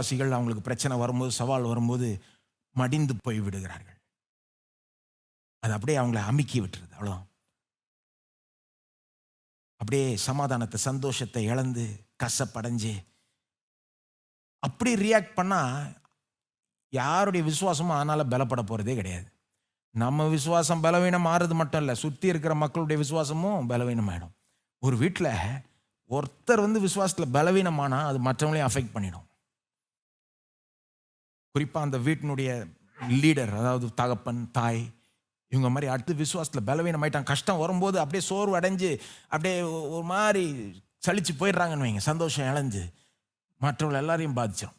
விசுவாசிகள் அவங்களுக்கு பிரச்சனை வரும்போது சவால் வரும்போது மடிந்து போய் விடுகிறார்கள். அது அப்படியே அவங்கள அமுக்கி விட்டுருது. அவ்வளோதான் அப்படியே சமாதானத்தை சந்தோஷத்தை இழந்து கசப்படைஞ்சு அப்படி ரியாக்ட் பண்ணால் யாருடைய விசுவாசமும் அதனால் பலப்பட போகிறதே கிடையாது. நம்ம விசுவாசம் பலவீனம் மாறுறது மட்டும் இல்லை சுற்றி இருக்கிற மக்களுடைய விசுவாசமும் பலவீனமாயிடும். ஒரு வீட்டில் ஒருத்தர் வந்து விசுவாசத்தில் பலவீனமானால் அது மற்றவங்களையும் அஃபெக்ட் பண்ணிடும். குறிப்பாக அந்த வீட்டினுடைய லீடர் அதாவது தகப்பன் தாய் இவங்க மாதிரி அடுத்து விசுவாசத்தில் பலவீனமாயிட்டாங்க. கஷ்டம் வரும்போது அப்படியே சோர்வு அடைஞ்சு அப்படியே ஒரு மாதிரி சலிச்சு போயிடுறாங்கன்னு வைங்க. சந்தோஷம் இழந்து மற்றவங்க எல்லாரையும் பாதிச்சிடும்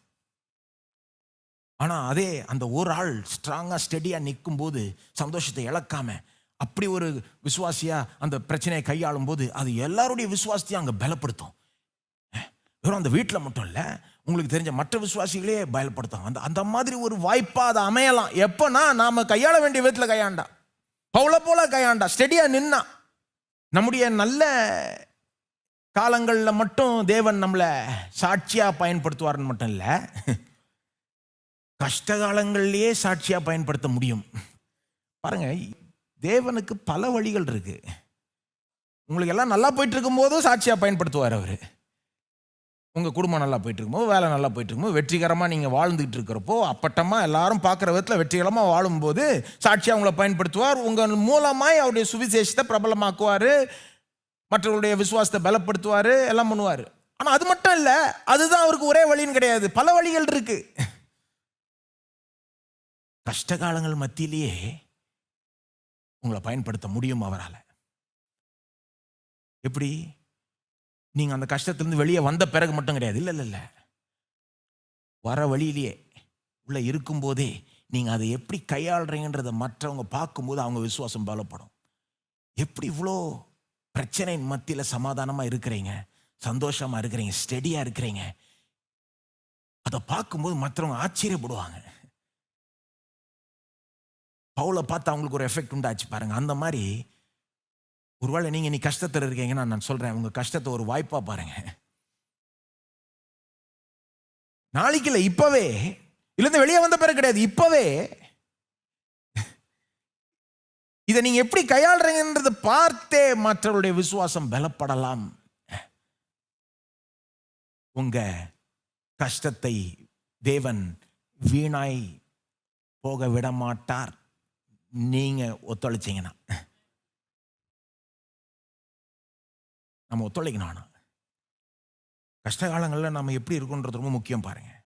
ஆனால் அதே அந்த ஒரு ஆள் ஸ்ட்ராங்காக ஸ்டெடியாக நிற்கும் போது சந்தோஷத்தை இழக்காம அப்படி ஒரு விசுவாசியாக அந்த பிரச்சனையை கையாளும் போது அது எல்லாருடைய விசுவாசத்தையும் அங்கே பலப்படுத்தும். வெறும் அந்த வீட்டில் மட்டும் இல்லை உங்களுக்கு தெரிஞ்ச மற்ற விசுவாசிகளே பயப்படுத்தும் அந்த அந்த மாதிரி ஒரு வாய்ப்பாக அதை அமையலாம். எப்போனா நாம் கையாள வேண்டிய விதத்தில் கையாண்டா. பவுல போல கையாண்டா. ஸ்டெடியாக நின்னா. நம்முடைய நல்ல காலங்களில் மட்டும் தேவன் நம்மளை சாட்சியாக பயன்படுத்துவார்னு மட்டும் இல்லை. கஷ்ட காலங்கள்லேயே சாட்சியாக பயன்படுத்த முடியும். பாருங்க தேவனுக்கு பல வழிகள் இருக்குது உங்களுக்கு எல்லாம் நல்லா போயிட்டு இருக்கும்போதும் சாட்சியாக பயன்படுத்துவார் அவர். உங்கள் குடும்பம் நல்லா போயிட்டு இருக்கும்போது வேலை நல்லா போயிட்டு இருக்கும்போது வெற்றிகரமாக நீங்கள் வாழ்ந்துகிட்டு இருக்கிறப்போ அப்பட்டமாக எல்லாரும் பார்க்குற விதத்தில் வெற்றிகரமாக வாழும்போது சாட்சியாக உங்களை பயன்படுத்துவார். உங்கள் மூலமாய் அவருடைய சுவிசேஷத்தை பிரபலமாக்குவார். மற்றவர்களுடைய விசுவாசத்தை பலப்படுத்துவார் எல்லாம் பண்ணுவார். ஆனால் அது மட்டும் இல்லை அதுதான் அவருக்கு ஒரே வழின்னு கிடையாது. பல வழிகள் இருக்கு. கஷ்ட காலங்கள் மத்தியிலேயே உங்களை பயன்படுத்த முடியும் அவரால்? எப்படி? நீங்கள் அந்த கஷ்டத்துலேருந்து வெளியே வந்த பிறகு மட்டும் கிடையாது. இல்லை இல்லை இல்லை. வர வழியிலேயே உள்ளே இருக்கும்போதே நீங்கள் அதை எப்படி கையாளுறீங்கன்றதை மற்றவங்க பார்க்கும்போது அவங்க விசுவாசம் பலப்படும். எப்படி இவ்வளோ பிரச்சனையின் மத்தியில் சமாதானமாக இருக்கிறீங்க? சந்தோஷமாக இருக்கிறீங்க? ஸ்டெடியாக இருக்கிறீங்க? அதை பார்க்கும்போது மற்றவங்க ஆச்சரியப்படுவாங்க. பவுலை பார்த்து அவங்களுக்கு ஒரு எஃபெக்ட் உண்டாச்சு பாருங்கள் அந்த மாதிரி ஒருவேளை நீங்க நீ கஷ்டத்தில் இருக்கீங்கன்னா நான் சொல்றேன் உங்க கஷ்டத்தை ஒரு வாய்ப்பா பாருங்க. நாளைக்கு இல்லை இப்பவே இல்லைருந்து வெளியே வந்த பிறகு கிடையாது இப்பவே இதை நீங்க எப்படி கையாளுறீங்கன்றதை பார்த்தே மற்றவருடைய விசுவாசம் பலப்படலாம். உங்க கஷ்டத்தை தேவன் வீணாய் போக விட மாட்டார் நீங்க ஒத்துழைச்சீங்கன்னா. நம்ம ஒத்துழைக்கணும் கஷ்ட காலங்களில் நம்ம எப்படி இருக்கோன்றது ரொம்ப முக்கியம் பாருங்கள்